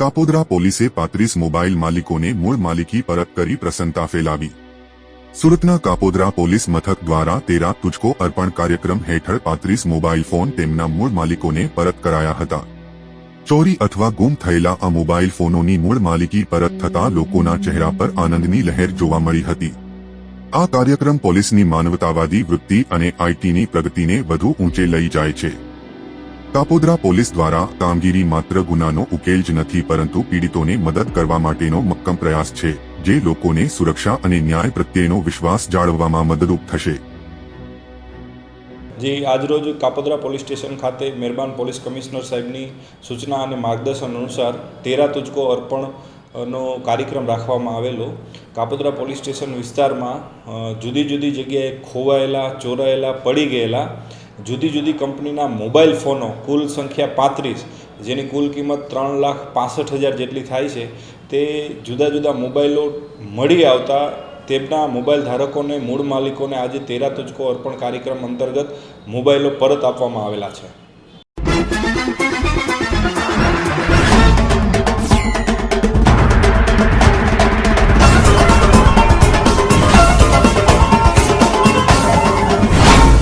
કાપોદ્રા પોલીસે પાંત્રીસ મોબાઈલ માલિકોને મૂળ માલિકી પરત કરી પ્રસન્નતા ફેલાવી. સુરતના કાપોદ્રા પોલીસ મથક દ્વારા તેરા તુજકો અર્પણ કાર્યક્રમ હેઠળ પાંત્રીસ મોબાઈલ ફોન તેમના મૂળ માલિકોને પરત કરાયા હતા. ચોરી અથવા ગુમ થયેલા આ મોબાઈલ ફોનોની મૂળ માલિકી પરત થતા લોકોના ચહેરા પર આનંદની લહેર જોવા મળી હતી. આ કાર્યક્રમ પોલીસની માનવતાવાદી વૃત્તિ અને આઈટીની પ્રગતિને વધુ ઊંચે લઈ જાય છે. કાપોદ્રા પોલીસ દ્વારા કામગીરી માત્ર ગુનાનો ઉકેલ જ નથી, પરંતુ પીડિતોને મદદ કરવા માટેનો મક્કમ પ્રયાસ છે, જે લોકોને સુરક્ષા અને ન્યાય પ્રત્યેનો વિશ્વાસ જાળવવામાં મદદરૂપ થશે. જે આજરોજ કાપોદ્રા પોલીસ સ્ટેશન ખાતે મહેરબાન પોલીસ કમિશનર સાહેબની સૂચના અને માર્ગદર્શન અનુસાર તેરા તુજકો અર્પણ નો કાર્યક્રમ રાખવામાં આવેલો. કાપોદ્રા પોલીસ સ્ટેશન વિસ્તારમાં જુદી જુદી જગ્યાએ ખોવાયેલા, ચોરાયેલા, પડી ગયેલા જુદી જુદી કંપનીના મોબાઈલ ફોનો કુલ સંખ્યા પાંત્રીસ, જેની કુલ કિંમત ત્રણ લાખ પાસઠ હજાર જેટલી થાય છે, તે જુદા જુદા મોબાઈલો મળી આવતા તેમના મોબાઈલ ધારકોને, મૂળ માલિકોને આજે તેરા તુજકો અર્પણ કાર્યક્રમ અંતર્ગત મોબાઈલો પરત આપવામાં આવેલા છે.